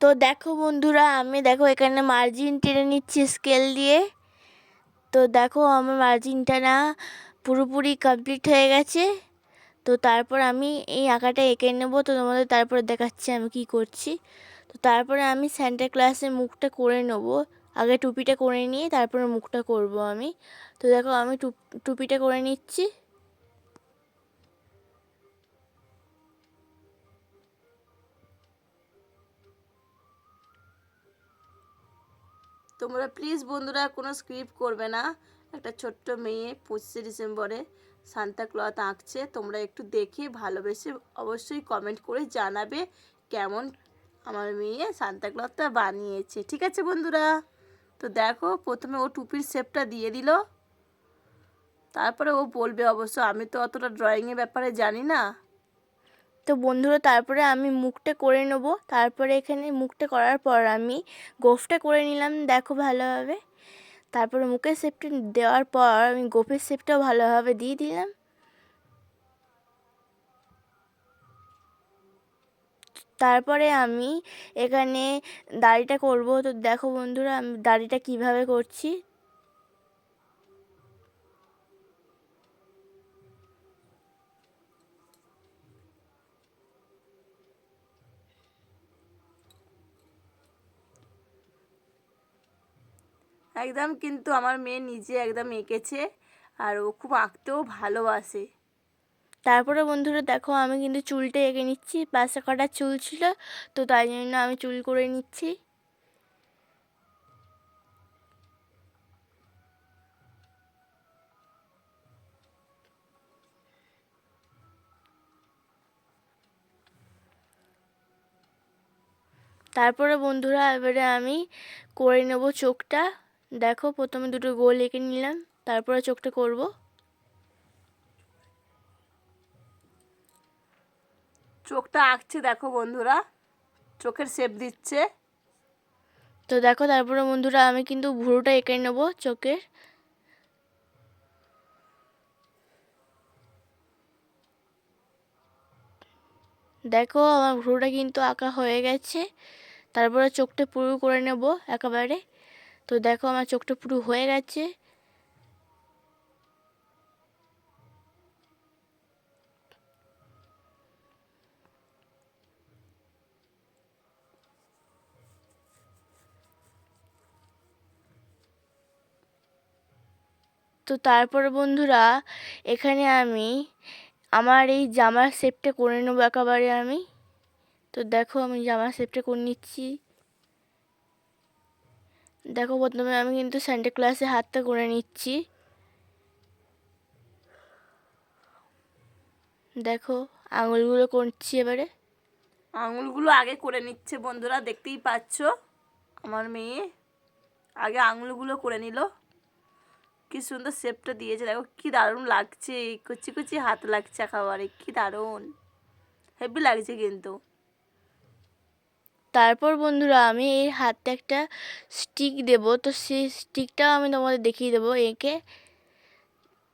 তো দেখো বন্ধুরা, আমি দেখো এখানে মার্জিন টেনে নিচ্ছি স্কেল দিয়ে। তো দেখো আমার মার্জিনটা না পুরোপুরি কমপ্লিট হয়ে গেছে। তো তারপর আমি এই আঁকাটা এঁকে নেব। তো তোমাদের তারপরে দেখাচ্ছি আমি কি করছি। তো তারপরে আমি স্যান্টা ক্লাসের মুখটা করে নেব। আগে টুপিটা করে নিয়ে তারপরে মুখটা করব আমি। তো দেখো আমি টুপিটা করে নিচ্ছি। তোমরা প্লিজ বন্ধুরা কোনো স্ক্রিপ্ট করবে না। একটা ছোট্ট মেয়ে পঁচিশে ডিসেম্বরে সান্তা ক্লথ আঁকছে, তোমরা একটু দেখে ভালোবেসে অবশ্যই কমেন্ট করে জানাবে কেমন আমার মেয়ে সান্তা ক্লথটা বানিয়েছে। ঠিক আছে বন্ধুরা? তো দেখো, প্রথমে ও টুপির শেপটা দিয়ে দিল। তারপরে ও বলবে অবশ্য, আমি তো অতটা ড্রয়িংয়ের ব্যাপারে জানি না। তো বন্ধুরা, তারপরে আমি মুখটা করে নেব। তারপরে এখানে মুখটা করার পর আমি গোফটা করে নিলাম, দেখো ভালোভাবে। তারপরে মুখের শেপটা দেওয়ার পর আমি গোফের শেপটাও ভালোভাবে দিয়ে দিলাম। তারপরে আমি এখানে দাড়িটা করব। তো দেখো বন্ধুরা, আমি দাড়িটা কীভাবে করছি। একদম কিন্তু আমার মেয়ে নিজে একদম এঁকেছে আর ও খুব আঁকতেও ভালোবাসে। তারপরে বন্ধুরা দেখো আমি কিন্তু চুলটা এঁকে নিচ্ছি পাশে কটা চুল ছিল, তো তাই জন্য আমি চুল করে নিচ্ছি। তারপরে বন্ধুরা এবারে আমি করে নেব চোখটা। দেখো প্রথমে দুটো গোল এঁকে নিলাম তারপরে চোখটা করব। চোখটা আঁকছে দেখো বন্ধুরা। চোখের শেপ দিচ্ছে। তো দেখো তারপরে বন্ধুরা আমি কিন্তু ভুরুটা এঁকে নেব চোখের দেখো আমার ভুরুটা কিন্তু আঁকা হয়ে গেছে। তারপরে চোখটা পুরো করে নেব একেবারে। তো দেখো আমার চোখটা পুরো হয়ে গেছে। তো তারপরে বন্ধুরা, এখানে আমি আমার এই জামার শেপটা করে নেব একেবারে আমি। তো দেখো আমি জামার শেপটা করে নিচ্ছি। দেখো প্রথমে আমি কিন্তু স্যান্টা ক্লাসে হাতটা করে নিচ্ছি। দেখো, আঙুলগুলো করছি এবারে। আঙুলগুলো আগে করে নিচ্ছে বন্ধুরা, দেখতেই পাচ্ছ আমার মেয়ে। আগে আঙুলগুলো করে নিল। কি সুন্দর শেপটা দিয়েছে, দেখো কি দারুণ লাগছে। কুচি কুচি হাত লাগছে একেবারে, কি দারুণ। হেভি লাগছে কিন্তু। তারপর বন্ধুরা আমি এই হাতে একটা স্টিক দেব। তো সেই স্টিকটাও আমি তোমাদের দেখিয়ে দেবো এঁকে।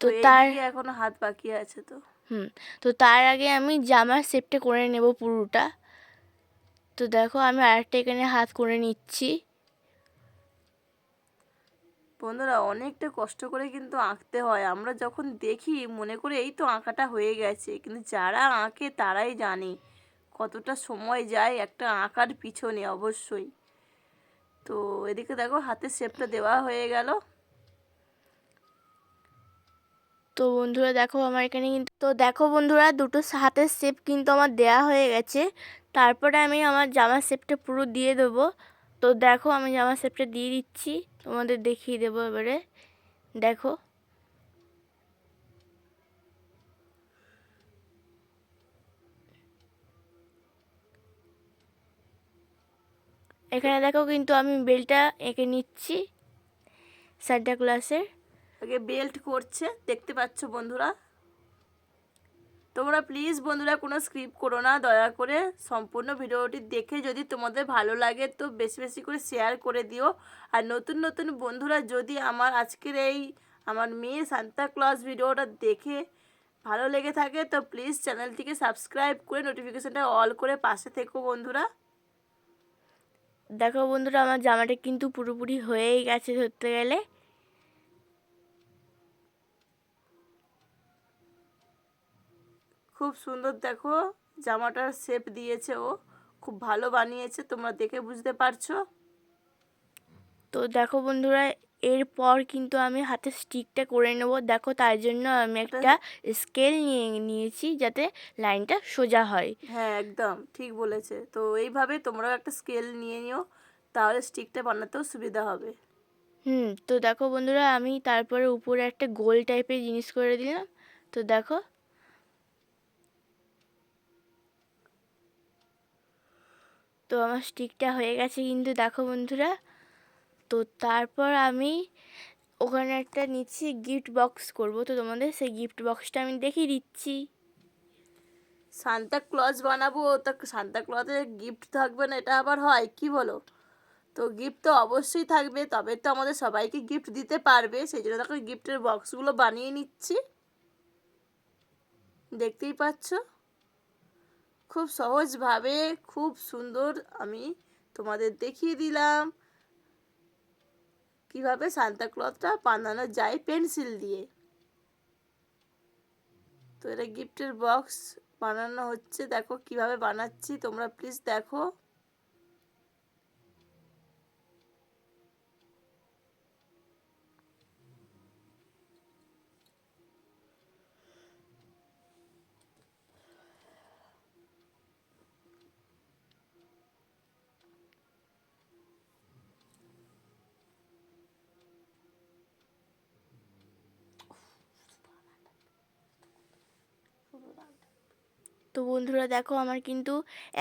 তো তার এখনও হাত বাকি আছে তো। হুম তো তার আগে আমি জামার শেপটা করে নেব পুরোটা। তো দেখো আমি আরেকটা এখানে হাত করে নিচ্ছি। বন্ধুরা অনেকটা কষ্ট করে কিন্তু আঁকতে হয়। আমরা যখন দেখি মনে করি এই তো আঁকাটা হয়ে গেছে কিন্তু যারা আঁকে তারাই জানে। কতটা সময় যায় একটা আঁকার পিছনে অবশ্যই। তো এদিকে দেখো হাতের শেপটা দেওয়া হয়ে গেল। তো বন্ধুরা দেখো আমার এখানে কিন্তু, তো দেখো বন্ধুরা দুটো হাতের শেপ কিন্তু আমার দেয়া হয়ে গেছে। তারপরে আমি আমার জামার শেপটা পুরো দিয়ে দেবো। তো দেখো আমি জামার শেপটা দিয়ে দিচ্ছি, তোমাদের দেখিয়ে দেবো এবারে। দেখো। এখানে দেখো কিন্তু আমি বেলটা এঁকে নিচ্ছি সান্টা ক্লাসের। আগে বেল্ট করছে, দেখতে পাচ্ছ বন্ধুরা? তোমরা প্লিজ বন্ধুরা কোনো স্ক্রিপ্ট করো না, দয়া করে সম্পূর্ণ ভিডিওটি দেখে যদি তোমাদের ভালো লাগে তো বেশি বেশি করে শেয়ার করে দিও। আর নতুন নতুন বন্ধুরা যদি আমার আজকের এই আমার মেয়ে সান্তা ক্লাস ভিডিওটা দেখে ভালো লেগে থাকে তো প্লিজ চ্যানেলটিকে সাবস্ক্রাইব করে নোটিফিকেশানটা অল করে পাশে থেকো বন্ধুরা। দেখো বন্ধুরা আমার জামাটা কিন্তু পুরোপুরি হয়েই গেছে ধরতে গেলে। খুব সুন্দর দেখো জামাটার শেপ দিয়েছে ও। খুব ভালো বানিয়েছে তোমরা দেখে বুঝতে পারছ। তো দেখো বন্ধুরা এরপর কিন্তু আমি হাতে স্টিকটা করে নেব। দেখো তার জন্য আমি একটা স্কেল নিয়ে নিয়েছি যাতে লাইনটা সোজা হয়। হ্যাঁ একদম ঠিক বলেছে। তো এইভাবে তোমরাও একটা স্কেল নিয়ে নিও তাহলে স্টিকটা বানাতেও সুবিধা হবে। হুম তো দেখো বন্ধুরা আমি তারপরে উপরে একটা গোল টাইপের জিনিস করে দিলাম। তো দেখো। তো আমার স্টিকটা হয়ে গেছে কিন্তু দেখো বন্ধুরা তো তারপর আমি ওখানে একটা নিচ্ছি গিফট বক্স করব। তো তোমাদের সেই গিফট বক্সটা আমি দেখিয়ে দিচ্ছি। সান্তা ক্লজ বানাবো, তা সান্তা ক্লজে গিফট থাকবে না, এটা আবার হয়, কি বলো? তো গিফট তো অবশ্যই থাকবে, তবে তো আমাদের সবাইকে গিফট দিতে পারবে, সেই জন্য দেখো গিফটের বক্সগুলো বানিয়ে নিচ্ছি। দেখতেই পাচ্ছ? খুব সহজভাবে, খুব সুন্দর আমি তোমাদের দেখিয়ে দিলাম। কীভাবে সান্তা ক্লথটা বানানো যায় পেন্সিল দিয়ে? তো এটা গিফটের বক্স বানানো হচ্ছে। দেখো কীভাবে বানাচ্ছি। তোমরা প্লিজ দেখো। তো বন্ধুরা দেখো আমার কিন্তু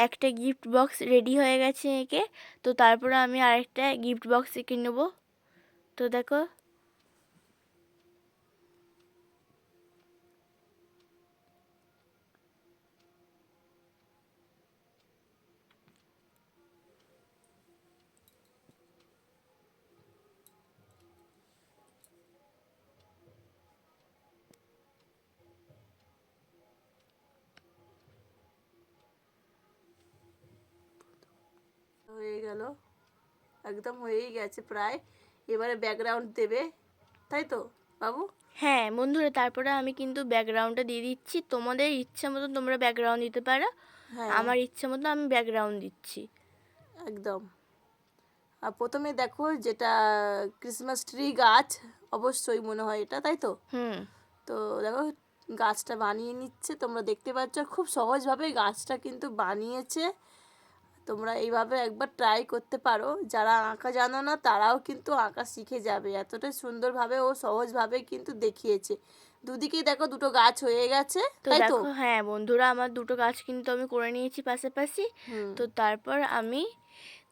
একটা গিফট বক্স রেডি হয়ে গেছে এঁকে। তো তারপরে আমি আরেকটা গিফট বক্স এঁকে নেব। তো দেখো হয়ে গেল। একদম হয়েই গেছে প্রায়। এবারে ব্যাকগ্রাউন্ড দেবে তাই তো বাবু? হ্যাঁ বন্ধুরা তারপরে আমি কিন্তু ব্যাকগ্রাউন্ডটা দিয়ে দিচ্ছি। তোমাদের ইচ্ছা মতো তোমরা ব্যাকগ্রাউন্ড দিতে পারো। হ্যাঁ। আমার ইচ্ছা মতো আমি ব্যাকগ্রাউন্ড দিচ্ছি। একদম। আর প্রথমে দেখো যেটা ক্রিসমাস ট্রি গাছ অবশ্যই মনে হয় এটা তাই তো? হুম। তো দেখো গাছটা বানিয়ে নিচ্ছে। তোমরা দেখতে পাচ্ছ খুব সহজভাবে গাছটা কিন্তু বানিয়েছে। তোমরা এইভাবে একবার ট্রাই করতে পারো। যারা আঁকা জানো না তারাও কিন্তু আঁকা শিখে যাবে। এতটাই সুন্দরভাবে ও সহজভাবে কিন্তু দেখিয়েছে। দুদিকেই দেখো দুটো গাছ হয়ে গেছে তাই তো? হ্যাঁ বন্ধুরা আমার দুটো গাছ কিন্তু আমি করে নিয়েছি পাশাপাশি। তো তারপর আমি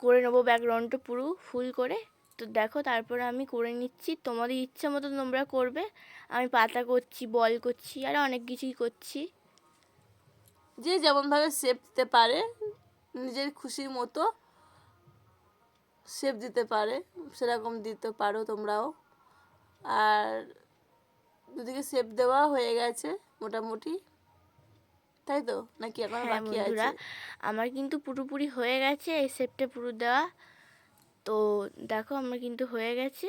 করে নেব ব্যাকগ্রাউন্ডটা পুরো ফুল করে। তো দেখো তারপরে আমি করে নিচ্ছি। তোমাদের ইচ্ছা মতো তোমরা করবে। আমি পাতা করছি বল করছি আর অনেক কিছুই করছি। যে যেমনভাবে শেপ দিতে পারে নিজের খুশির মতো শেপ দিতে পারে সেরকম দিতে পারো তোমরাও। আর দুদিকে শেপ দেওয়া হয়ে গেছে মোটামুটি। তাই তো? নাকি এখন হ্যাঁ বাকি আছে? আমার কিন্তু পুরোপুরি হয়ে গেছে এই শেপটা পুরো দেওয়া। তো দেখো আমার কিন্তু হয়ে গেছে।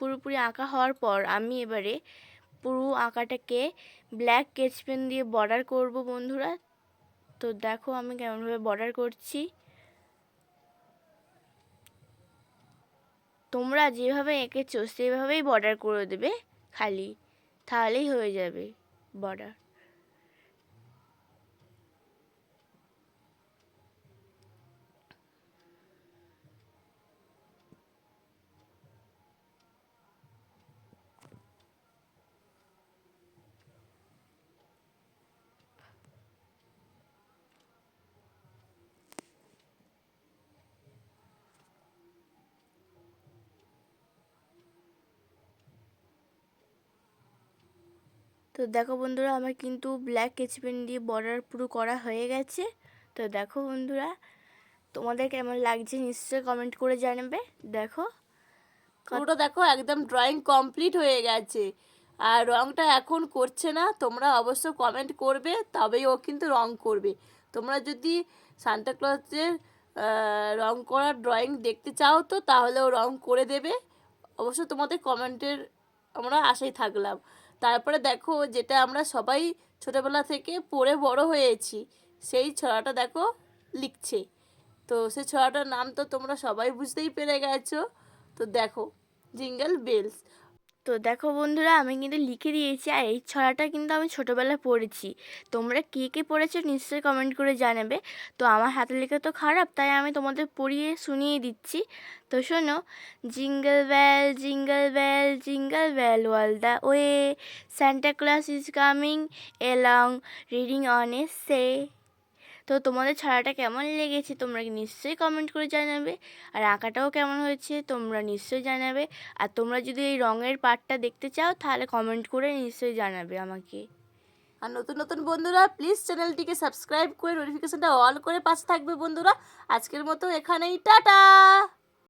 পুরোপুরি আঁকা হওয়ার পর আমি এবারে পুরো আঁকাটাকে ব্ল্যাক স্কেচ পেন দিয়ে বর্ডার করব বন্ধুরা। তো দেখো আমি কেমনভাবে বর্ডার করছি। তোমরা যেভাবে এঁকেছো সেভাবেই বর্ডার করে দেবে খালি। তাহলেই হয়ে যাবে বর্ডার তো দেখো বন্ধুরা আমার কিন্তু ব্ল্যাক স্কেচ পেন দিয়ে বর্ডার পুরো করা হয়ে গেছে। তো দেখো বন্ধুরা তোমাদের কেমন লাগছে নিশ্চয়ই কমেন্ট করে জানাবে। দেখো পুরোটা দেখো একদম ড্রয়িং কমপ্লিট হয়ে গেছে। আর রংটা এখন করছে না তোমরা অবশ্য কমেন্ট করবে তবেই ও কিন্তু রং করবে। তোমরা যদি সান্তা ক্লজের আহ, রং করা ড্রয়িং দেখতে চাও তো তাহলে ও রং করে দেবে। অবশ্য তোমাদের কমেন্টের আমরা আশাই থাকলাম। তারপরে দেখো যেটা আমরা সবাই ছোটোবেলা থেকে পড়ে বড় হয়েছি, সেই ছড়াটা দেখো লিখছে। তো সে ছড়াটার নাম তো তোমরা সবাই বুঝতেই পেরে গেছো। তো দেখো, জিঙ্গল বেলস। তো দেখো বন্ধুরা, আমি কিন্তু লিখে দিয়েছি আর এই ছড়াটা কিন্তু আমি ছোটোবেলায় পড়েছি। তোমরা কে কে পড়েছো নিশ্চয়ই কমেন্ট করে জানাবে। তো আমার হাতের লেখা তো খারাপ, তাই আমি তোমাদের পড়িয়ে শুনিয়ে দিচ্ছি। তো শোনো jingle bell jingle bell jingle bell all the way Santa Claus is coming along riding on a sleigh তো তোমাদের ছড়াটা কেমন লেগেছে তোমরা নিশ্চয়ই কমেন্ট করে জানাবে। আর আঁকাটাও কেমন হয়েছে তোমরা নিশ্চয়ই জানাবে। আর তোমরা যদি এই রঙের পার্টটা দেখতে চাও, তাহলে কমেন্ট করে নিশ্চয়ই জানাবে আমাকে। আর নতুন নতুন বন্ধুরা প্লিজ চ্যানেলটিকে সাবস্ক্রাইব করে নোটিফিকেশানটা অল করে পাশে থাকবে বন্ধুরা। আজকের মতো এখানেই, টাটা!